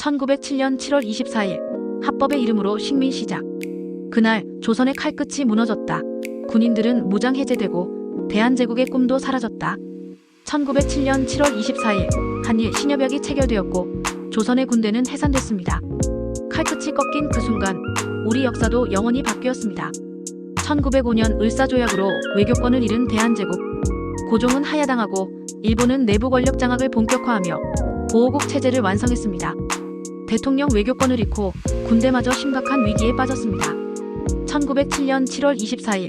1907년 7월 24일 합법의 이름으로 식민 시작. 그날 조선의 칼끝이 무너졌다. 군인들은 무장 해제되고 대한제국의 꿈도 사라졌다. 1907년 7월 24일 한일 신협약이 체결되었고 조선의 군대는 해산됐습니다. 칼끝이 꺾인 그 순간 우리 역사도 영원히 바뀌었습니다. 1905년 을사조약으로 외교권을 잃은 대한제국. 고종은 하야당하고 일본은 내부 권력 장악을 본격화하며 보호국 체제를 완성했습니다. 대통령 외교권을 잃고 군대마저 심각한 위기에 빠졌습니다. 1907년 7월 24일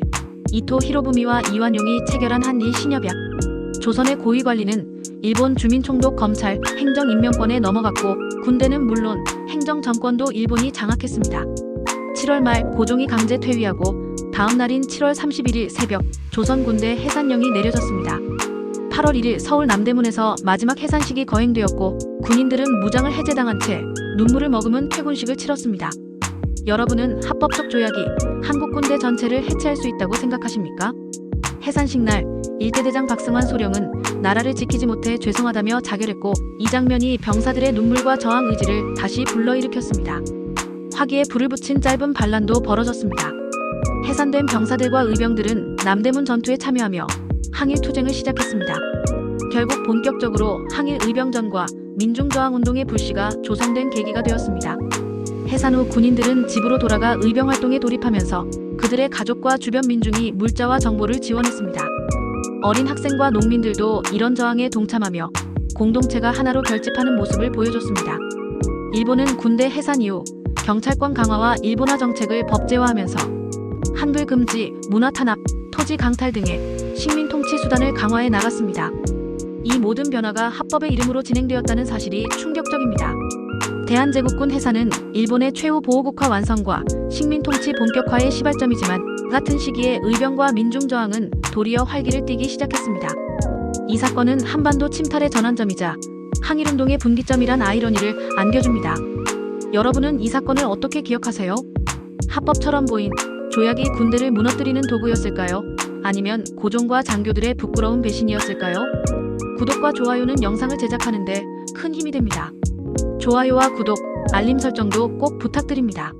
이토 히로부미와 이완용이 체결한 한일 신협약. 조선의 고위 관리는 일본 주민총독 검찰 행정임명권에 넘어갔고 군대는 물론 행정정권도 일본이 장악했습니다. 7월 말 고종이 강제 퇴위하고 다음 날인 7월 31일 새벽 조선 군대 해산령이 내려졌습니다. 8월 1일 서울 남대문에서 마지막 해산식이 거행되었고 군인들은 무장을 해제당한 채 눈물을 머금은 퇴군식을 치렀습니다. 여러분은 합법적 조약이 한국 군대 전체를 해체할 수 있다고 생각하십니까? 해산식 날 일대대장 박승환 소령은 나라를 지키지 못해 죄송하다며 자결했고 이 장면이 병사들의 눈물과 저항 의지를 다시 불러일으켰습니다. 화기에 불을 붙인 짧은 반란도 벌어졌습니다. 해산된 병사들과 의병들은 남대문 전투에 참여하며 항일 투쟁을 시작했습니다. 결국 본격적으로 항일 의병전과 민중저항운동의 불씨가 조성된 계기가 되었습니다. 해산 후 군인들은 집으로 돌아가 의병 활동에 돌입하면서 그들의 가족과 주변 민중이 물자와 정보를 지원했습니다. 어린 학생과 농민들도 이런 저항에 동참하며 공동체가 하나로 결집하는 모습을 보여줬습니다. 일본은 군대 해산 이후 경찰권 강화와 일본화 정책을 법제화하면서 한글 금지, 문화 탄압, 토지 강탈 등의 식민 통치 수단을 강화해 나갔습니다. 이 모든 변화가 합법의 이름으로 진행되었다는 사실이 충격적입니다. 대한제국군 해산은 일본의 최후 보호국화 완성과 식민 통치 본격화의 시발점이지만 같은 시기에 의병과 민중 저항은 도리어 활기를 띠기 시작했습니다. 이 사건은 한반도 침탈의 전환점이자 항일운동의 분기점이란 아이러니를 안겨줍니다. 여러분은 이 사건을 어떻게 기억하세요? 합법처럼 보인 조약이 군대를 무너뜨리는 도구였을까요? 아니면 고종과 장교들의 부끄러운 배신이었을까요? 구독과 좋아요는 영상을 제작하는데 큰 힘이 됩니다. 좋아요와 구독, 알림 설정도 꼭 부탁드립니다.